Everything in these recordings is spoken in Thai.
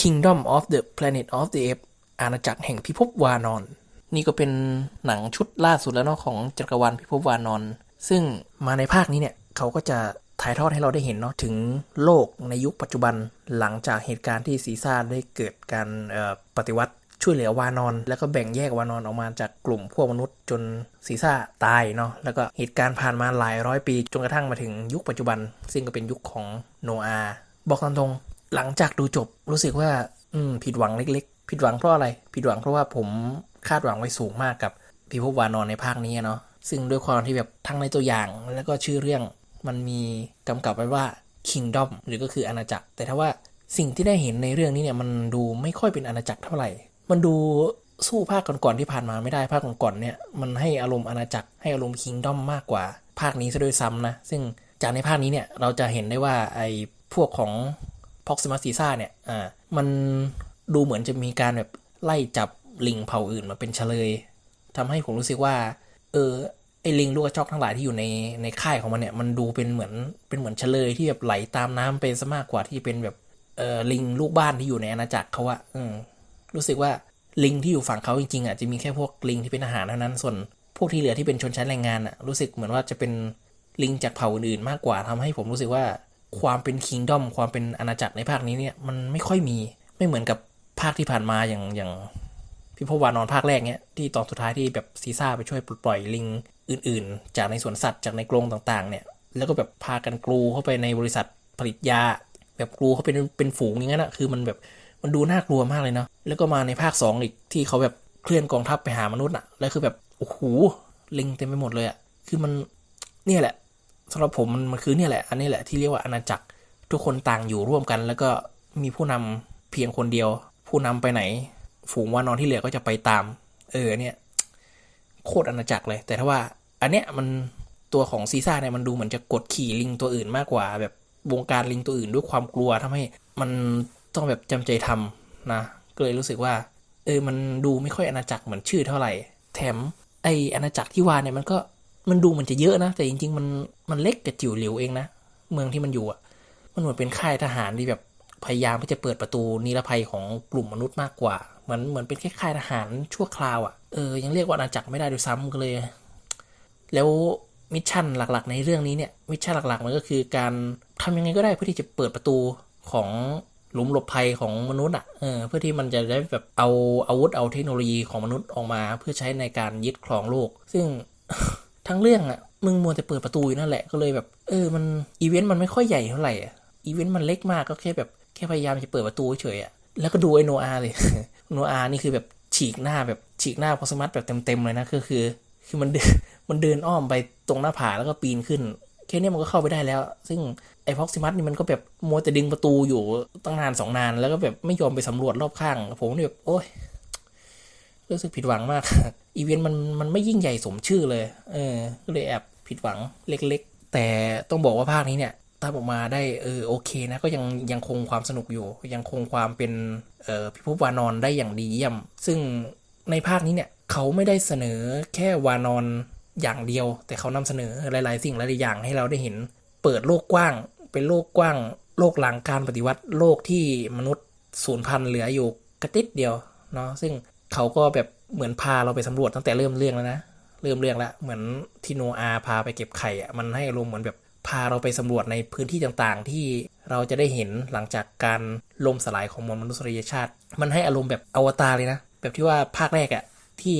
Kingdom of the Planet of the Apes อาณาจักรแห่งพิภพวานอน นี่ก็เป็นหนังชุดล่าสุดแล้วเนาะของจักรวาลพิภพวานอน ซึ่งมาในภาคนี้เนี่ยเขาก็จะถ่ายทอดให้เราได้เห็นเนาะถึงโลกในยุคปัจจุบันหลังจากเหตุการณ์ที่ซีซ่าได้เกิดการปฏิวัติช่วยเหลือวานอน แล้วก็แบ่งแยกวานอนออกมาจากกลุ่มพวกมนุษย์ จนซีซ่าตายเนาะแล้วก็เหตุการณ์ผ่านมาหลายร้อยปี จนกระทั่งมาถึงยุคปัจจุบัน ซึ่งก็เป็นยุคของโนอาบอกตามตรง หลังจากดูจบรู้สึกว่า อืม ผิดหวังเล็ก ๆ ผิดหวังเพราะอะไร ผิดหวังเพราะว่าผมคาดหวังไว้สูงมากกับพิภพวานอนในภาคนี้เนาะซึ่งด้วยความที่แบบทั้งในตัวอย่างแล้วก็ชื่อเรื่องมันมีกำกับไว้ว่า Kingdom หรือก็คืออาณาจักร แต่ถ้าว่าสิ่งที่ได้เห็นในเรื่องนี้เนี่ยมันดูไม่ค่อยเป็นอาณาจักรเท่าไหร่ มันดูสู้ภาคก่อนๆที่ผ่านมาไม่ได้ภาคก่อนๆเนี่ยมันให้อารมณ์อาณาจักรให้อารมณ์ Kingdom มากกว่า ภาคนี้ซะด้วยซ้ำนะ ซึ่งจากในภาคนี้เนี่ยเราจะเห็นได้ว่าไอ้พวกของ Proxima c i s a เนี่ยอ่ามันดูเหมือนจะมีการแบบไล่จับลิงเผ่าอื่นมาเป็นเฉลยทำให้ผมรู้สึกว่า เออไอ้ลิงลูกกระจอกทั้งหลายที่อยู่ในในค่ายของมันเนี่ย มันดูเป็นเหมือนเป็นเหมือนเฉลยที่แบบไหลตามน้ำไปซะมากกว่าที่เป็นแบบเออลิงลูกบ้านที่อยู่ในอาณาจักรเขาอะอืมรู้สึกว่าลิงที่อยู่ฝั่งเขาจริงๆอะจะมีแค่พวกลิงที่เป็นอาหารเท่านั้น ส่วนพวกที่เหลือที่เป็นชนชั้นแรงงานอะรู้สึกเหมือนว่าจะเป็นลิงจากเผ่าอื่นๆมากกว่าทำให้ผมรู้สึกว่า ความเป็นคิงดอมความเป็นอาณาจักรในภาคนี้เนี่ยมันไม่ค่อยมีไม่เหมือนกับภาคที่ผ่านมาอย่างอย่างพิภพวานอนภาคแรกเนี้ยที่ตอนสุดท้ายที่แบบซีซ่าไปช่วยปลดปล่อยลิงอื่น ๆ จากในสวนสัตว์จากในกรงต่างๆ เนี่ย แล้วก็แบบพากันกรูเข้าไปในบริษัทผลิตยา แบบกรูเขาเป็นเป็นฝูงอย่างนั้นอะคือมันแบบมันดูน่ากลัวมากเลยเนาะแล้วก็มาในภาค 2 อีกที่เขาแบบเคลื่อนกองทัพไปหามนุษย์อะแล้วคือแบบโอ้โหลิงเต็มไปหมดเลยอะคือมันเนี่ยแหละ สำหรับผมมันมันคือเนี่ยแหละ อันนี้แหละที่เรียกว่าอาณาจักรทุกคนต่างอยู่ร่วมกัน แล้วก็มีผู้นำเพียงคนเดียว ผู้นำไปไหน ฝูงวานอนที่เหลือก็จะไปตาม เออเนี่ย โคตรอาณาจักรเลย แต่ถ้าว่า อันเนี้ยมันตัวของซีซ่าเนี่ยมันดูเหมือนจะกดขี่ลิงตัวอื่นมากกว่า แบบวงการลิงตัวอื่นด้วยความกลัวทำให้มันต้องแบบจำใจทำนะก็เลยรู้สึกว่า เออมันดูไม่ค่อยอาณาจักรเหมือนชื่อเท่าไหร่ แถมไออาณาจักรที่ว่าเนี่ยมันก็มันดูมันจะเยอะนะ แต่จริง ๆ มัน มันเล็กกระจิ๋วหลิวเองนะ เมืองที่มันอยู่อะ มันเหมือนเป็นค่ายทหารที่แบบพยายามที่จะเปิดประตูนิรภัยของกลุ่มมนุษย์มากกว่า เหมือนเหมือนเป็นแค่ค่ายทหารชั่วคราวอะ เออ ยังเรียกว่าอาณาจักรไม่ได้ด้วยซ้ำก็เลย แล้วมิชชั่นหลักๆ ในเรื่องนี้เนี่ย มิชชั่นหลักๆ มันก็คือการทำยังไงก็ได้เพื่อที่จะเปิดประตูของหลุมหลบภัยของมนุษย์อะ เออ เพื่อที่มันจะได้แบบเอาอาวุธเอาเทคโนโลยีของมนุษย์ออกมา เพื่อใช้ในการยึดครองโลก ซึ่งทั้งเรื่องอะ มึงมัวแต่เปิดประตูอยู่นั่นแหละก็เลยแบบ เออมันอีเวนต์มันไม่ค่อยใหญ่เท่าไหร่อะอีเวนต์มันเล็กมากก็แค่แบบแค่พยายามจะเปิดประตูเฉยอะแล้วก็ดูไอโนอาเลยโนอานี่คือแบบฉีกหน้าแบบฉีกหน้าพอสมัตแบบเต็มๆเลยนะคือคือ คือมันเดินมันเดินอ้อมไปตรงหน้าผาแล้วก็ปีนขึ้นแค่นี้มันก็เข้าไปได้แล้ว ซึ่งไอพ็อกซิมัสนี่มันก็แบบมัวแต่ดึงประตูอยู่ตั้งนานสองนาน แล้วก็แบบไม่ยอมไปสำรวจรอบข้าง ผมนี่แบบโอ้ย รู้สึกผิดหวังมาก อีเวนต์มันมันไม่ยิ่งใหญ่สมชื่อเลย เออ ก็เลยแอบผิดหวังเล็ก ๆ แต่ต้องบอกว่าภาคนี้เนี่ยทำออกมาได้เออโอเคนะก็ยังยังคงความสนุกอยู่ ยังคงความเป็นเอ่อพิภพวานอนได้อย่างดีเยี่ยม ซึ่งในภาคนี้เนี่ยเขาไม่ได้เสนอแค่วานอนอย่างเดียว แต่เขานำเสนอหลาย ๆ สิ่งหลายๆอย่างให้เราได้เห็น เปิดโลกกว้าง เป็นโลกกว้าง โลกหลังการปฏิวัติโลกที่มนุษย์สูญพันธุ์เหลืออยู่กระติดเดียวเนาะซึ่ง เขาก็แบบเหมือนพาเราไปสำรวจตั้งแต่เริ่มเรื่องแล้วนะ เริ่มเรื่องแล้วเหมือนที่โนอาพาไปเก็บไข่อะมันให้อารมณ์เหมือนแบบพาเราไปสำรวจในพื้นที่ต่างๆ ที่เราจะได้เห็นหลังจากการล่มสลายของมวลมนุษยชาติ มันให้อารมณ์แบบอวตารเลยนะ แบบที่ว่าภาคแรกอะที่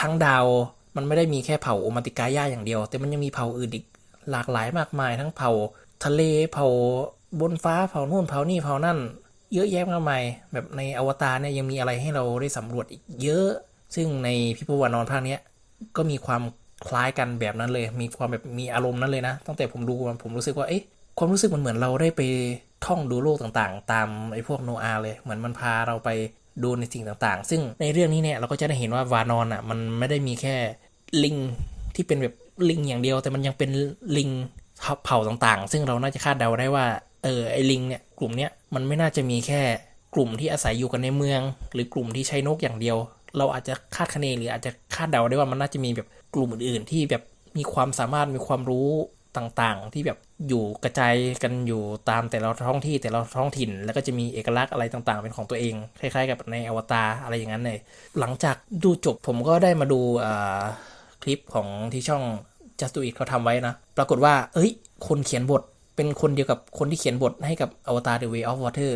ทั้งดาวมันไม่ได้มีแค่เผ่าโอมาติกายาอย่างเดียว แต่มันยังมีเผ่าอื่นอีกหลากหลายมากมาย ทั้งเผ่าทะเลเผ่าบนฟ้าเผ่านู่นเผ่านี่เผ่านั่น เยอะแยะมากมายแบบในอวตารเนี่ยยังมีอะไรให้เราได้สำรวจอีกเยอะ ซึ่งในพิพวานอนภาคเนี้ยก็มีความคล้ายกันแบบนั้นเลย มีความแบบมีอารมณ์นั้นเลยนะ ตั้งแต่ผมดูมันผมรู้สึกว่า เอ๊ะ ความรู้สึกมันเหมือนเราได้ไปท่องดูโลกต่างๆ ตามไอ้พวกโนอาเลย เหมือนมันพาเราไปดูในสิ่งต่างๆ ซึ่งในเรื่องนี้เนี่ยเราก็จะได้เห็นว่าวานอนอะมันไม่ได้มีแค่ลิงที่เป็นแบบลิงอย่างเดียว แต่มันยังเป็นลิงเผ่าต่างๆ ซึ่งเราน่าจะคาดเดาได้ว่า เออไอลิงเนี่ยกลุ่มเนี้ยมันไม่น่าจะมีแค่กลุ่มที่อาศัยอยู่กันในเมือง หรือกลุ่มที่ใช้นกอย่างเดียว เราอาจจะคาดคะเนหรืออาจจะคาดเดาได้ว่ามันน่าจะมีแบบกลุ่มอื่น ๆ ที่แบบมีความสามารถมีความรู้ต่างๆ ที่แบบอยู่กระจายกันอยู่ตามแต่ละท้องที่แต่ละท้องถิ่น แล้วก็จะมีเอกลักษณ์อะไรต่างๆ เป็นของตัวเอง คล้าย ๆ กับในอวตารอะไรอย่างนั้นเลยหลังจากดูจบผมก็ได้มาดูคลิปของที่ช่อง Just Do It เขาทำไว้นะ ปรากฏว่า เอ้ย คนเขียนบท เป็นคนเดียวกับคนที่เขียนบทให้กับอวตาร The Way of Water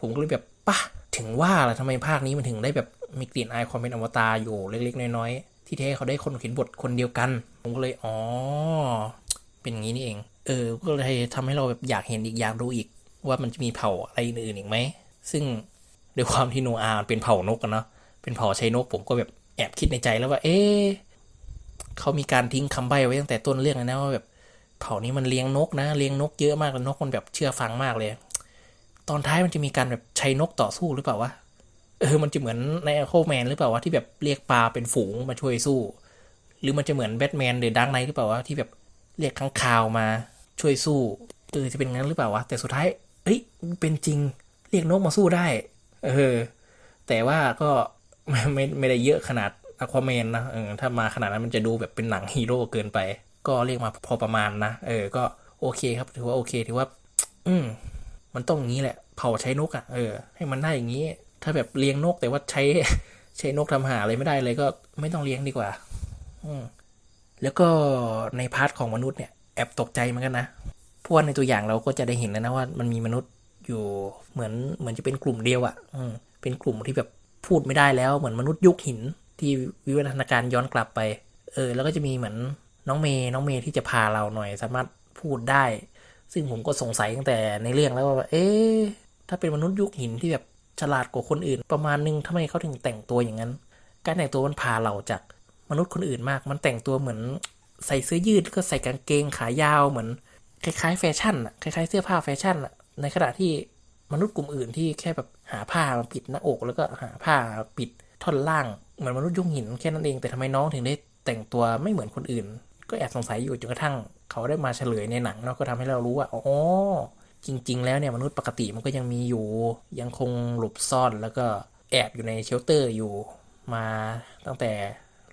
ผมก็เลยแบบป่ะถึงว่าล่ะทำไมภาคนี้มันถึงได้แบบมีกลิ่นอายความเป็นอวตารอยู่เล็กๆ น้อยๆ ที่แท้เขาได้คนเขียนบทคนเดียวกัน ผมก็เลยอ๋อ เป็นอย่างนี้นี่เอง เออ ก็เลยทำให้เราแบบอยากเห็นอีกอยากรู้อีก ว่ามันจะมีเผ่าอะไรอื่นอีกไหม ซึ่งด้วยความที่โนอาเป็นเผ่านกกันเนาะเป็นเผ่าชัยนกผมก็แบบแอบคิดในใจแล้วว่า เอ๊เขามีการทิ้งคำใบ้ไว้ตั้งแต่ต้นเรื่องเลยนะว่าแบบ เผ่านี้มันเลี้ยงนกนะ เลี้ยงนกเยอะมากเลยนกมันแบบเชื่อฟังมากเลย ตอนท้ายมันจะมีการแบบใช้นกต่อสู้หรือเปล่าวะ เออ มันจะเหมือนในโคแมนหรือเปล่าวะที่แบบเรียกปลาเป็นฝูงมาช่วยสู้ หรือมันจะเหมือนแบทแมนหรือดังไนหรือเปล่าวะที่แบบเรียกข้างคาวมาช่วยสู้เออจะเป็นงั้นหรือเปล่าวะแต่สุดท้ายเอ้ยเป็นจริงเรียกนกมาสู้ได้ เออ แต่ว่าก็ไม่ไม่ไม่ได้เยอะขนาดอควาแมนนะเออถ้ามาขนาดนั้นมันจะดูแบบเป็นหนังฮีโร่เกินไป ก็เรียกมาพอประมาณนะ เออ ก็โอเคครับ ถือว่าโอเค ถือว่า อืม มันต้องอย่างนี้แหละ เผาใช้นกอะ่ะ เออ ให้มันได้อย่างนี้ ถ้าแบบเลี้ยงนกแต่ว่าใช้ใช้นกทำหาอะไรไม่ได้เลยก็ไม่ต้องเลี้ยงดีกว่า อืม แล้วก็ในพาร์ทของมนุษย์เนี่ย แอบตกใจเหมือนกันนะ เพราะว่าในตัวอย่างเราก็จะได้เห็นแล้วนะว่า มันมีมนุษย์อยู่เหมือนเหมือนจะเป็นกลุ่มเดียวอะ่ะ อืม เป็นกลุ่มที่แบบพูดไม่ได้แล้ว เหมือนมนุษย์ยุคหินที่วิวัฒนาการย้อนกลับไป เออ แล้วก็จะมีเหมือน น้องเมย์น้องเมย์ที่จะพาเราหน่อยสามารถพูดได้ ซึ่งผมก็สงสัยตั้งแต่ในเรื่องแล้วว่า เอ๊ะถ้าเป็นมนุษย์ยุคหินที่แบบฉลาดกว่าคนอื่น ประมาณนึงทำไมเขาถึงแต่งตัวอย่างนั้น การแต่งตัวมันพาเราจากมนุษย์คนอื่นมาก มันแต่งตัวเหมือนใส่เสื้อยืดก็ใส่กางเกงขายาวเหมือน คล้ายๆ แฟชั่นอะคล้ายๆเสื้อผ้าแฟชั่นอะในขณะที่มนุษย์กลุ่มอื่นที่แค่แบบหาผ้ามาปิดหน้าอกแล้วก็หาผ้าปิดท่อนล่างเหมือนมนุษย์ยุคหินแค่นั้นเองแต่ทำไมน้องถึงได้แต่งตัวไม่เหมือนคนอื่น ก็แอบสงสัยอยู่จนกระทั่งเขาได้มาเฉลยในหนังเนาะก็ทำให้เรารู้ว่าอ๋อจริง ๆ แล้วเนี่ยมนุษย์ปกติมันก็ยังมีอยู่ ยังคงหลบซ่อนแล้วก็แอบอยู่ในเชลเตอร์อยู่มาตั้งแต่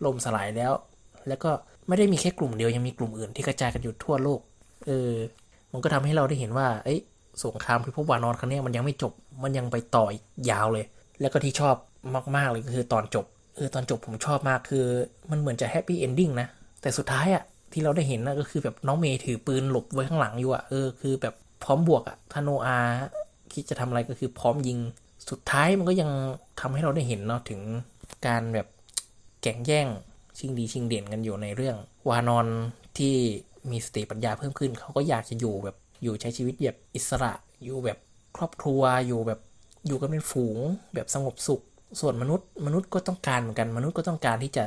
ล่มสลายแล้ว แล้วก็ไม่ได้มีแค่กลุ่มเดียวยังมีกลุ่มอื่นที่กระจายกันอยู่ทั่วโลกเออมันก็ทำให้เราได้เห็นว่าเอ้ยสงครามพิภพวานอนครั้งนี้มันยังไม่จบมันยังไปต่อยยาวเลย แล้วก็ที่ชอบมากๆเลยก็คือตอนจบเออตอนจบผมชอบมากคือมันเหมือนจะแฮปปี้เอนดิ้งนะ แต่สุดท้ายอะที่เราได้เห็นนะก็คือแบบน้องเมย์ถือปืนหลบไว้ข้างหลังอยู่อะเออคือแบบพร้อมบวกอะถ้าโนอาคิดจะทำอะไรก็คือพร้อมยิง สุดท้ายมันก็ยังทำให้เราได้เห็นเนาะถึงการแบบแข่งแย่งชิงดีชิงเด่นกันอยู่ในเรื่อง วานอนที่มีสติปัญญาเพิ่มขึ้น เขาก็อยากจะอยู่แบบอยู่ใช้ชีวิตแบบอิสระ อยู่แบบครอบครัวอยู่แบบอยู่กันเป็นฝูง แบบสงบสุข ส่วนมนุษย์ มนุษย์ก็ต้องการเหมือนกันมนุษย์ก็ต้องการที่จะ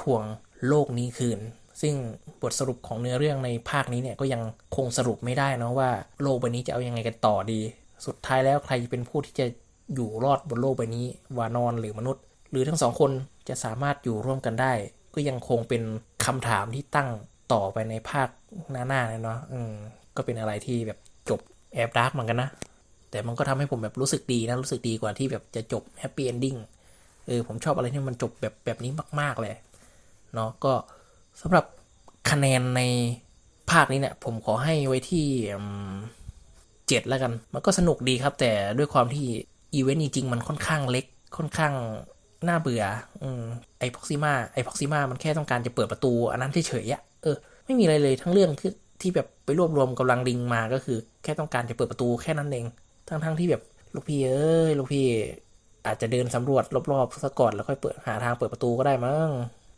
ทวง โลกนี้คืน ซึ่งบทสรุปของเนื้อเรื่องในภาคนี้เนี่ยก็ยังคงสรุปไม่ได้นะว่าโลกใบนี้จะเอายังไงกันต่อดี สุดท้ายแล้วใครเป็นผู้ที่จะอยู่รอดบนโลกใบนี้วานอนหรือมนุษย์ หรือทั้งสองคนจะสามารถอยู่ร่วมกันได้ ก็ยังคงเป็นคำถามที่ตั้งต่อไปในภาคหน้าๆเนาะอืมก็เป็นอะไรที่แบบจบแอบดาร์กเหมือนกันนะ แต่มันก็ทำให้ผมแบบรู้สึกดีนะ รู้สึกดีกว่าที่แบบจะจบแฮปปี้เอนดิ้งเออผมชอบอะไรที่มันจบแบบแบบนี้มาก ๆ เลย เนาะก็สำหรับคะแนนในภาคนี้เนี่ยผมขอให้ไว้ที่เจ็ดแล้วกัน มันก็สนุกดีครับ แต่ด้วยความที่อีเวนต์จริงมันค่อนข้างเล็กค่อนข้างน่าเบื่ออืมไอพ็อกซิมาไอพ็อกซิมามันแค่ต้องการจะเปิดประตู อันนั้นเฉยๆอะเออไม่มีอะไรเลยทั้งเรื่องคือที่แบบไปรวบรวมกำลังลิงมาก็คือ แค่ต้องการจะเปิดประตูแค่นั้นเอง ทั้งๆที่แบบลูกพี่เอ้ยลูกพี่อาจจะเดินสำรวจรอบๆซะก่อนแล้วค่อยเปิดหาทางเปิดประตูก็ได้มั้ง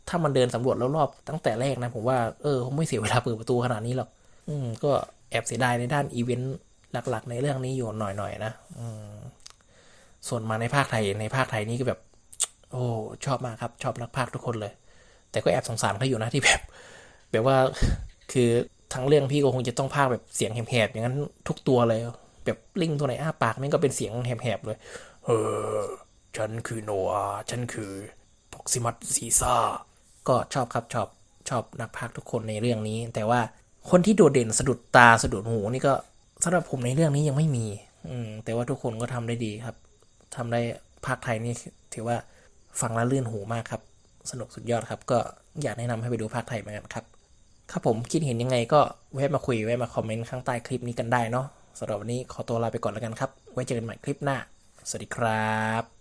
ถ้ามันเดินสำรวจรอบๆตั้งแต่แรกนะผมว่าเออคงไม่เสียเวลาเปิดประตูขนาดนี้หรอกอืมก็แอบเสียดายในด้านอีเวนต์หลัก ๆ ในเรื่องนี้อยู่หน่อยๆนะอืมส่วนมาในภาคไทยในภาคไทยนี่ก็แบบ โอ้ชอบมากครับ ชอบนักภาคทุกคนเลย แต่ก็แอบสงสารเขาอยู่นะที่แบบ แบบว่าคือทั้งเรื่องพี่ก็คงจะต้องภาคแบบเสียงแหบๆอย่างนั้นทุกตัวเลย แบบลิงตัวไหนอ้าปากมันก็เป็นเสียงแหบๆเลยเออฉันคือโนอาฉันคือพ็อกซิมัสซีซ่า ก็ชอบครับชอบชอบนักภาคทุกคนในเรื่องนี้ แต่ว่าคนที่โดดเด่นสะดุดตาสะดุดหูนี่ก็สำหรับผมในเรื่องนี้ยังไม่มี อืม แต่ว่าทุกคนก็ทำได้ดีครับทำได้ภาคไทยนี่ถือว่าฟังแล้วลื่นหูมากครับ สนุกสุดยอดครับ ก็อยากแนะนำให้ไปดูภาคไทยเหมือนกันครับถ้าผมคิดเห็นยังไงก็แวะมาคุยแวะมาคอมเมนต์ข้างใต้คลิปนี้กันได้เนาะสำหรับวันนี้ขอตัวลาไปก่อนแล้วกันครับ ไว้เจอกันใหม่คลิปหน้า สวัสดีครับ